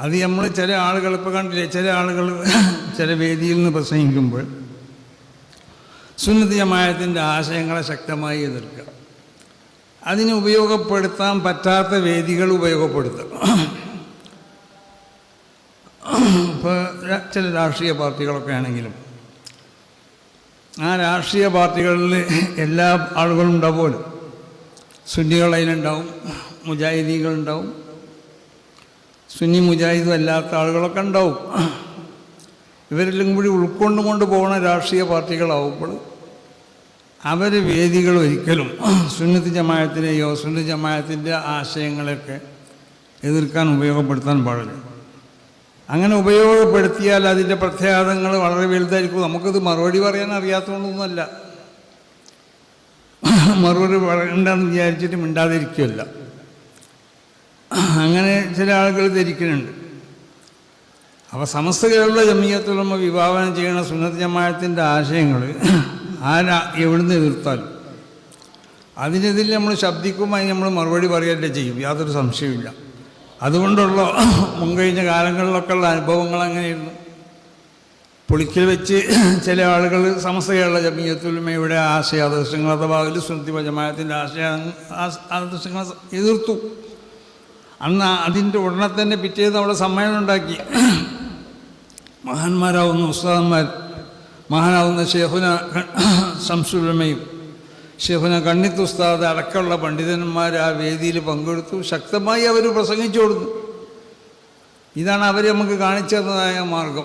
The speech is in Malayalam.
അത് നമ്മൾ ചില ആളുകൾ ഇപ്പോൾ കണ്ടില്ലേ ചില ആളുകൾ ചില വേദിയിൽ നിന്ന് പ്രസംഗിക്കുമ്പോൾ സുന്നതി ജമായത്തിന്റെ ആശയങ്ങളെ ശക്തമായി എതിർക്കുക. അതിന് ഉപയോഗപ്പെടുത്താൻ പറ്റാത്ത വേദികൾ ഉപയോഗപ്പെടുത്തുക. ഇപ്പോൾ ചില രാഷ്ട്രീയ പാർട്ടികളൊക്കെ ആണെങ്കിലും ആ രാഷ്ട്രീയ പാർട്ടികളിൽ എല്ലാ ആളുകളും ഉണ്ടാവുമല്ലോ. സുന്നികൾ അതിലുണ്ടാവും മുജാഹിദീകളുണ്ടാവും സുന്നി മുജാഹിദും അല്ലാത്ത ആളുകളൊക്കെ ഉണ്ടാവും. ഇവരെല്ലാം കൂടി ഉൾക്കൊണ്ടുകൊണ്ട് പോകുന്ന രാഷ്ട്രീയ പാർട്ടികളാവുമ്പോൾ അവർ വേദികൾ ഒരിക്കലും സുന്നത്ത് ജമായത്തിനെയോ സുന്നത്ത് ജമായത്തിന്റെ ആശയങ്ങളെയൊക്കെ എതിർക്കാൻ ഉപയോഗപ്പെടുത്താൻ പാടില്ല. അങ്ങനെ ഉപയോഗപ്പെടുത്തിയാൽ അതിന്റെ പ്രത്യാഘാതങ്ങൾ വളരെ വലുതായിരിക്കും. നമുക്കത് മറുപടി പറയാൻ അറിയാത്തതുകൊണ്ടൊന്നുമല്ല. മറുപടി പറയണ്ടെന്ന് വിചാരിച്ചിട്ട് മിണ്ടാതിരിക്കുമല്ല അങ്ങനെ ചില ആളുകൾ ധരിക്കുന്നുണ്ട്. അപ്പോൾ സമസ്ത കേരള വിഭാവനം ചെയ്യുന്ന സുന്നത്ത് ജമായത്തിന്റെ ആശയങ്ങൾ ആരാ എവിടുന്ന് എതിർത്താലും. അതിനെതിരെ നമ്മൾ ശബ്ദിക്കുമായി നമ്മൾ മറുപടി പറയുകയല്ലേ ചെയ്യും. യാതൊരു സംശയമില്ല അതുകൊണ്ടുള്ള മുൻകഴിഞ്ഞ കാലങ്ങളിലൊക്കെ ഉള്ള അനുഭവങ്ങൾ അങ്ങനെയായിരുന്നു. പുളിക്കൽ വെച്ച് ചില ആളുകൾ സമസ്ത കേരള ആശയ ആദർശങ്ങൾ അഥവാ അതിൽ സുന്നത്തി ജമായത്തിന്റെ ആശയ ആദർശങ്ങൾ എതിർത്തു. അന്ന് അതിന്റെ ഉടനെ തന്നെ പിറ്റേന്ന് അവിടെ സമ്മേളനം ഉണ്ടാക്കി. മഹാന്മാരാവുന്ന ഉസ്താദന്മാർ മഹാനാവുന്ന ഷെഹുന ശംസുരമയും ഷെഹുന കണ്ണിത്ത് ഉസ്താദ് അടക്കമുള്ള പണ്ഡിതന്മാർ ആ വേദിയിൽ പങ്കെടുത്തു. ശക്തമായി അവർ പ്രസംഗിച്ചു കൊടുത്തു. ഇതാണ് അവർ നമുക്ക് കാണിച്ചു തന്നതായ മാർഗം.